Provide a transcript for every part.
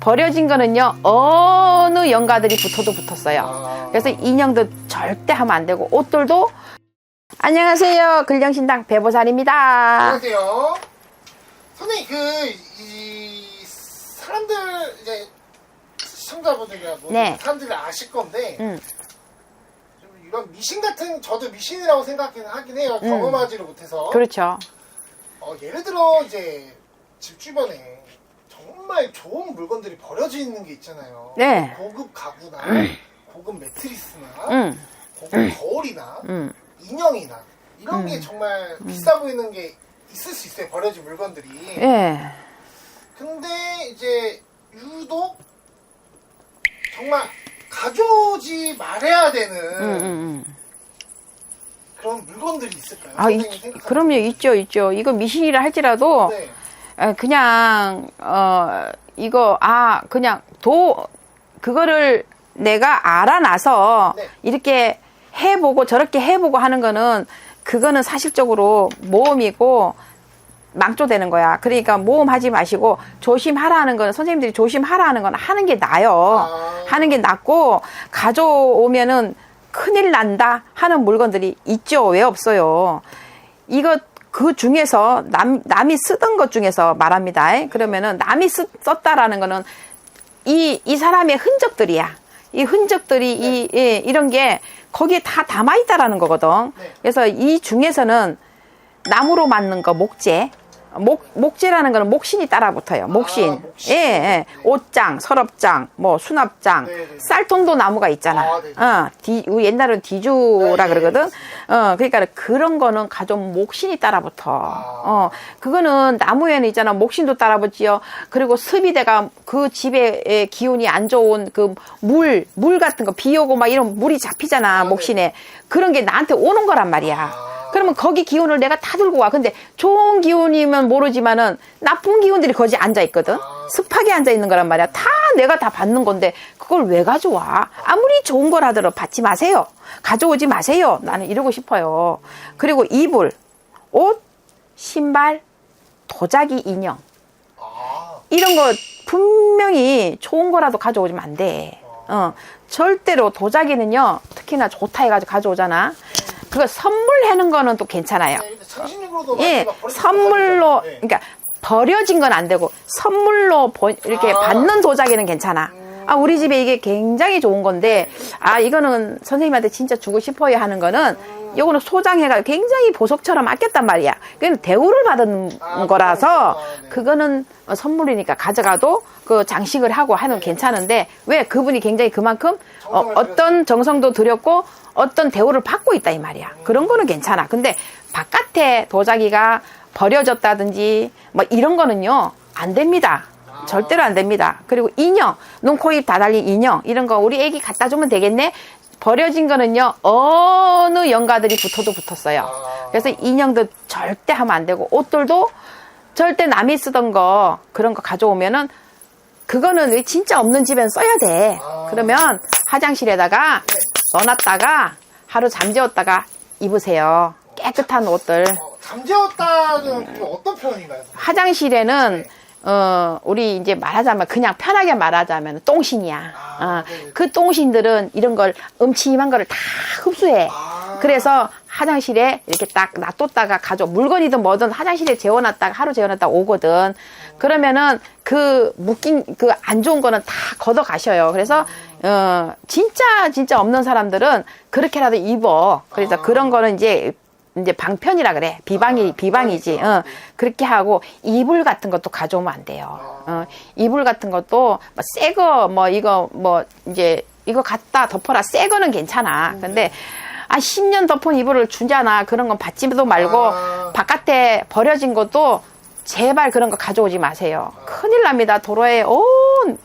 버려진 거는요 어느 연가들이 붙어도 붙었어요. 아. 그래서 인형도 절대 하면 안 되고 옷들도 안녕하세요 근령신당 배보살입니다. 안녕하세요. 선생님 그 이 사람들 이제 시청자분들이나 뭐 네. 사람들이 아실 건데 음. 좀 이런 미신 같은 저도 미신이라고 생각하긴 하긴 해요. 경험하지를 못해서. 그렇죠. 어, 예를 들어 이제 집 주변에 정말 좋은 물건들이 버려져 있는 게 있잖아요. 네. 고급 가구나 고급 매트리스나 응, 고급 거울이나 응. 인형이나 이런 음. 게 정말 비싸 보이는 게 있을 수 있어요. 버려진 물건들이. 예. 근데 이제 유독 정말 가져오지 말아야 되는 응, 응, 응. 그런 물건들이 있을까요? 아, 선생님 있, 생각하는 그럼요, 있죠, 있죠. 이거 미신이라 할지라도, 네. 에, 그냥, 어, 이거, 아, 그냥, 도, 그거를 내가 알아놔서, 네. 이렇게 해보고, 저렇게 해보고 하는 거는, 그거는 사실적으로 모험이고, 망조되는 거야. 그러니까 모험하지 마시고, 조심하라 하는 거는, 선생님들이 조심하라 하는 건 하는 게 나아요. 아. 하는 게 낫고, 가져오면은 큰일 난다 하는 물건들이 있죠. 왜 없어요? 이거 그 중에서 남, 남이 쓰던 것 중에서 말합니다. 그러면은 남이 쓰, 썼다라는 거는 이, 이 사람의 흔적들이야. 이 흔적들이 이, 예, 이런 게 거기에 다 담아있다라는 거거든. 네. 그래서 이 중에서는 나무로 만든 거 목재. 목, 목재라는 거는 목신이 따라 붙어요. 목신. 아, 목신. 예, 예. 옷장, 서랍장, 뭐 수납장, 네, 네. 쌀통도 나무가 있잖아. 아, 네. 어, 디, 옛날은 디주라 네, 네, 그러거든. 어, 그러니까 그런 거는 가좀 목신이 따라 붙어. 아. 어, 그거는 나무에는 있잖아. 목신도 따라 붙지요. 그리고 습이대가 그 집에 기운이 안 좋은 그 물, 물 같은 거, 비 오고 막 이런 물이 잡히잖아. 아, 목신에. 그런 게 나한테 오는 거란 말이야. 아. 그러면 거기 기운을 내가 다 들고 와. 근데 좋은 기운이면 모르지만은 나쁜 기운들이 거기 앉아 있거든. 아. 습하게 앉아 있는 거란 말이야. 다 내가 다 받는 건데 그걸 왜 가져와? 아무리 좋은 거라더라도 받지 마세요. 가져오지 마세요. 나는 이러고 싶어요. 그리고 이불, 옷, 신발, 도자기 인형 아, 이런 거 분명히 좋은 거라도 가져오지면 안 돼. 어, 절대로 도자기는요, 특히나 좋다 해가지고 가져오잖아. 그거 선물하는 거는 또 괜찮아요. 네, 예, 선물로, 못하죠. 네. 그러니까 버려진 건 안 되고 선물로 버- 이렇게 아. 받는 도자기는 괜찮아. 아, 우리 집에 이게 굉장히 좋은 건데, 아, 이거는 선생님한테 진짜 주고 싶어요 하는 거는, 요거는 소장해가 굉장히 보석처럼 아꼈단 말이야. 그건 대우를 받은 아, 거라서, 그렇구나. 네. 그거는 어, 선물이니까 가져가도 그 장식을 하고 하는 괜찮은데, 왜 그분이 굉장히 그만큼 어, 어떤 정성도 들였고, 어떤 대우를 받고 있다 이 말이야. 그런 거는 괜찮아. 근데 바깥에 도자기가 버려졌다든지 뭐 이런 거는요 안 됩니다. 절대로 안 됩니다. 그리고 인형, 눈, 코, 입 다 달린 인형 이런 거 우리 애기 갖다 주면 되겠네. 버려진 거는요 어느 연가들이 붙어도 붙었어요. 아. 그래서 인형도 절대 하면 안 되고 옷들도 절대 남이 쓰던 거 그런 거 가져오면은 그거는 왜 진짜 없는 집엔 써야 돼. 아. 그러면 화장실에다가 넣어놨다가 하루 잠재웠다가 입으세요. 깨끗한 옷들. 어, 잠재웠다는 좀 어떤 표현인가요? 화장실에는 어 우리 이제 말하자면 그냥 편하게 말하자면 똥신이야. 아, 어. 그 똥신들은 이런 걸 음침한 거를 다 흡수해. 아. 그래서 화장실에 이렇게 딱 놔뒀다가 가져 물건이든 뭐든 화장실에 재워놨다가 하루 재워놨다가 오거든. 그러면은 그 묶인 그 안 좋은 거는 다 걷어 가셔요. 그래서 어 진짜 진짜 없는 사람들은 그렇게라도 입어. 그래서 아. 그런 거는 이제 이제 방편이라 그래. 비방이 아, 비방이지. 그러니까. 어. 그렇게 하고 이불 같은 것도 가져오면 안 돼요. 어. 이불 같은 것도 새거 뭐 이거 뭐 이제 이거 갖다 덮어라. 새 거는 괜찮아. 근데 아 10년 덮은 이불을 주잖아. 그런 건 받지도 말고 아. 바깥에 버려진 것도 제발 그런 거 가져오지 마세요. 큰일 납니다. 도로에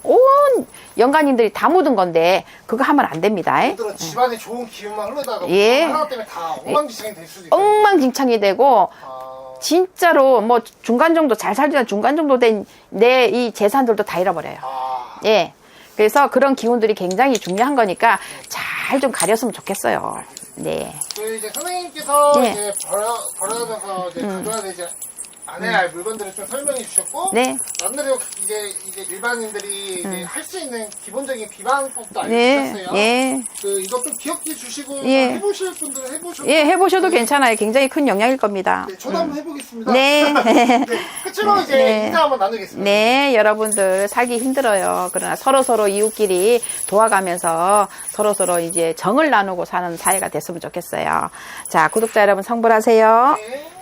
온, 온 연간님들이 다 묻은 건데, 그거 하면 안 됩니다. 집안에 좋은 기운만 흐르다가 예. 하나 때문에 다 엉망진창이 될 수도 있고. 엉망진창이 되고, 아, 진짜로 뭐 중간 정도 잘 살지만 중간 정도 된 내 이 재산들도 다 잃어버려요. 아, 예. 그래서 그런 기운들이 굉장히 중요한 거니까 잘 좀 가렸으면 좋겠어요. 네. 그 이제 선생님께서 네. 이제 버려 버려져서 이제 가져야 되지 안 해야 할 물건들을 좀 설명해 주셨고 네. 남들이 이제 이제 일반인들이 이제 할수 있는 기본적인 비방법도 네, 알려주셨어요. 예. 그 이것도 기억해 주시고 예. 해보실 분들은 해보셔도 예, 해보셔도 괜찮아요. 굉장히 큰 영향일 겁니다. 네, 저도 한번 해보겠습니다. 네. 네, 끝으로 이제 네. 인사 한번 나누겠습니다. 네, 여러분들 살기 힘들어요. 그러나 서로 서로 이웃끼리 도와가면서 서로 서로 이제 정을 나누고 사는 사회가 됐으면 좋겠어요. 자, 구독자 여러분 성불하세요. 네.